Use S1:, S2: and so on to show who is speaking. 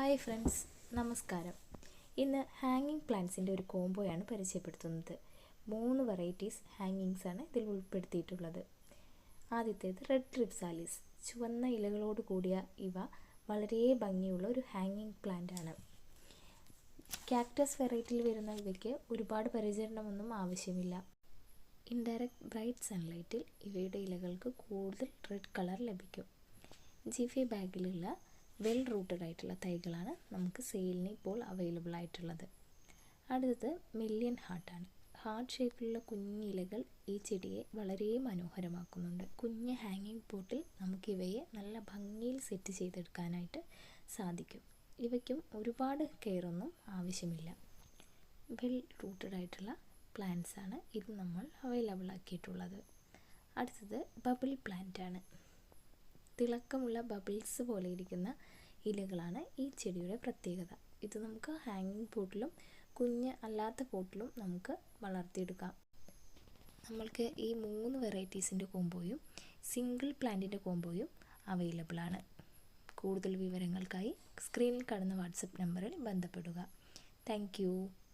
S1: Hi friends നമസ്കാരം. ഇന്ന് ഹാങ്ങിങ് പ്ലാന്റ്സിന്റെ ഒരു കോംബോയാണ് പരിചയപ്പെടുത്തുന്നത്. മൂന്ന് വെറൈറ്റീസ് ഹാങ്ങിങ്സ് ആണ് ഇതിൽ ഉൾപ്പെടുത്തിയിട്ടുള്ളത്. ആദ്യത്തേത് റെഡ് ട്രിപ്സാലിസ്. ചുവന്ന ഇലകളോട് കൂടിയ ഇവ വളരെ ഭംഗിയുള്ള ഒരു ഹാങ്ങിങ് പ്ലാന്റ് ആണ്. കാക്ടസ് വെറൈറ്റിയിൽ വരുന്ന ഇവയ്ക്ക് ഒരുപാട് പരിചരണമൊന്നും ആവശ്യമില്ല. ഇൻഡയറക്റ്റ് ബ്രൈറ്റ് സൺലൈറ്റിൽ ഇവയുടെ ഇലകൾക്ക് കൂടുതൽ റെഡ് കളർ ലഭിക്കും. ജിഫി ബാഗിലുള്ള വെൽ റൂട്ടഡ് ആയിട്ടുള്ള തൈകളാണ് നമുക്ക് സെയിലിന് ഇപ്പോൾ അവൈലബിൾ ആയിട്ടുള്ളത്. അടുത്തത് മില്യൺ ഹാർട്ടാണ്. ഹാർട്ട് ഷേപ്പിലുള്ള കുഞ്ഞു ഇലകൾ ഈ ചെടിയെ വളരെ മനോഹരമാക്കുന്നുണ്ട്. കുഞ്ഞ് ഹാങ്ങിങ് പോട്ടിൽ നമുക്കിവയെ നല്ല ഭംഗിയിൽ സെറ്റ് ചെയ്തെടുക്കാനായിട്ട് സാധിക്കും. ഇവയ്ക്കും ഒരുപാട് കെയറൊന്നും ആവശ്യമില്ല. വെൽ റൂട്ടഡ് ആയിട്ടുള്ള പ്ലാന്റ്സാണ് ഇത് നമ്മൾ അവൈലബിൾ ആക്കിയിട്ടുള്ളത്. അടുത്തത് ബബിൾ പ്ലാന്റ് ആണ് തിളക്കമുള്ള ബബിൾസ് പോലെ ഇരിക്കുന്ന ഇലകളാണ് ഈ ചെടിയുടെ പ്രത്യേകത. ഇത് നമുക്ക് ഹാങ്ങിങ് പോട്ടിലും കുഞ്ഞ് അല്ലാത്ത പോട്ടിലും നമുക്ക് വളർത്തിയെടുക്കാം. നമ്മൾക്ക് ഈ മൂന്ന് വെറൈറ്റീസിന്റെ കോമ്പോയും സിംഗിൾ പ്ലാന്റിന്റെ കോമ്പോയും അവൈലബിൾ ആണ്. കൂടുതൽ വിവരങ്ങൾക്കായി സ്ക്രീനിൽ കാണുന്ന വാട്സപ്പ് നമ്പറിൽ ബന്ധപ്പെടുക. താങ്ക്